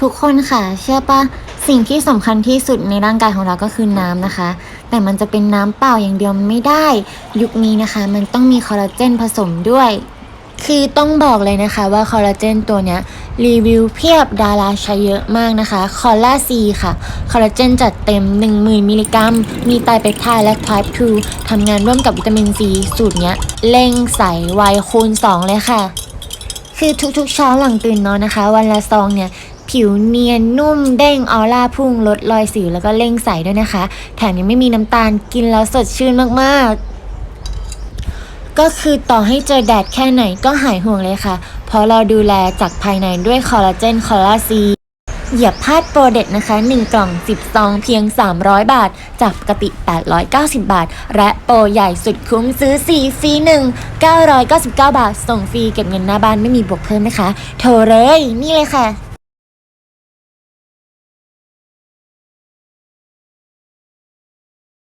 ทุกคนค่ะ เชื่อปะสิ่งที่สำคัญที่สุดในร่างกายของเราก็คือน้ำนะคะ แต่มันจะเป็นน้ำเปล่าอย่างเดียวมันไม่ได้ ยุคนี้นะคะ มันต้องมีคอลลาเจนผสมด้วย คือต้องบอกเลยนะคะว่าคอลลาเจนตัวเนี้ยรีวิวเพียบดาราใช้เยอะมากนะคะ คอลลาซีค่ะ คอลลาเจนจัดเต็ม 10,000 มิลลิกรัม มีไตรเปปไทด์และไทป์2ทำงานร่วมกับวิตามินซีสูตรเนี้ยเร่งใสไวคูณ 2 เลยค่ะ คือทุกๆเช้าหลังตื่นนอนนะคะ วันละซองเนี่ยผิวเนียนนุ่มเด้งออร่าพุ่งลดรอยสิวแล้วก็เล่งใสด้วยนะคะ แถมยังไม่มีน้ำตาลกินแล้วสดชื่นมากๆ ก็คือต่อให้เจอแดดแค่ไหนก็หายห่วงเลยค่ะ เพราะเราดูแลจากภายในด้วยคอลลาเจนคอลลาซี อย่าพลาดโปรเด็ดนะคะ 1 กล่อง 10 ซองเพียง 300 บาท จากปกติ 890 บาท และโปรใหญ่สุดคุ้มซื้อ 4 ฟรี 1 999 บาท ส่งฟรีเก็บเงินหน้าบ้านไม่มีบวกเพิ่มนะคะ โทรเลย นี่เลยค่ะ